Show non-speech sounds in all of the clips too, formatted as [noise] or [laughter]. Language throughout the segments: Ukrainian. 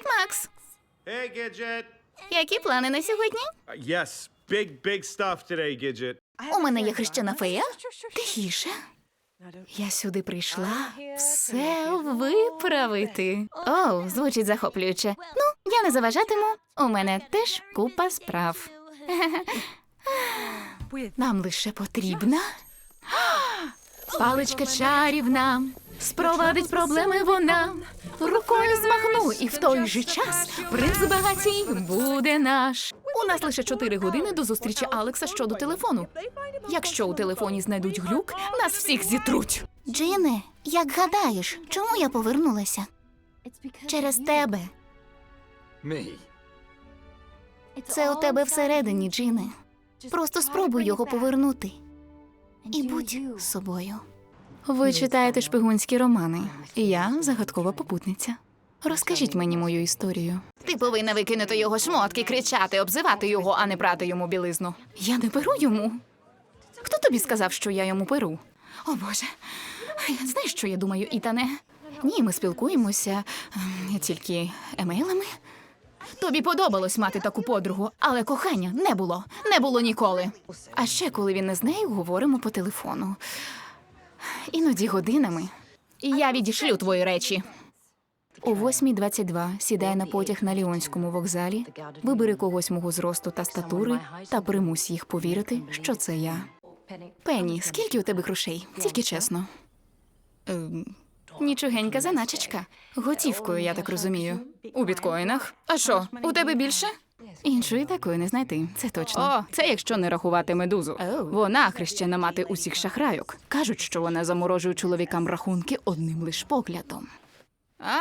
Привіт, Макс. Hey, Gidget. Які плани на сьогодні? Uh, yes, big, big stuff today, Gidget. У мене є хрещена фея. Тихіше. Я сюди прийшла все виправити. О, звучить захоплююче. Ну, я не заважатиму. У мене теж купа справ. [laughs] Нам лише потрібна [gasps] паличка чарівна. Спровадить проблеми вона. Рукою змахну, і в той же час принц багатій буде наш. У нас лише чотири години до зустрічі Алекса щодо телефону. Якщо у телефоні знайдуть глюк, нас всіх зітруть. Джине, як гадаєш, чому я повернулася? Через тебе. Me. Це у тебе всередині, Джине. Просто спробуй його повернути. І будь собою. Ви читаєте шпигунські романи. і Я загадкова попутниця. Розкажіть мені мою історію. Ти повинна викинути його шмотки, кричати, обзивати його, а не прати йому білизну. Я не перу йому. Хто тобі сказав, що я йому перу? О Боже. Знаєш, що я думаю, Ітане? Ні, ми спілкуємося ем, тільки емейлами. Тобі подобалось мати таку подругу, але кохання не було, не було ніколи. А ще коли він не з нею, говоримо по телефону. Іноді годинами. Я відішлю твої речі. О 8.22 сідай на потяг на Ліонському вокзалі, вибери когось мого зросту та статури та примусь їх повірити, що це я. Пенні, скільки у тебе грошей? Тільки чесно. Ем, нічогенька заначечка. Готівкою, я так розумію. У біткоїнах. А що, у тебе більше? Іншої такої не знайти, це точно. О, це якщо не рахувати медузу. Вона хрещена мати усіх шахрайок. Кажуть, що вона заморожує чоловікам рахунки одним лиш поглядом. А,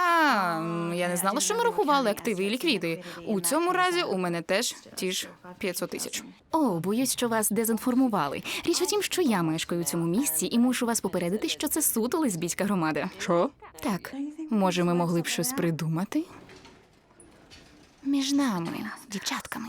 я не знала, що ми рахували активи і ліквіди. У цьому разі у мене теж ті ж 500 тисяч. О, боюсь, що вас дезінформували. Річ у тім, що я мешкаю у цьому місці і мушу вас попередити, що це суто лесбійська громада. Що? Так, може, ми могли б щось придумати? Між нами, дівчатками.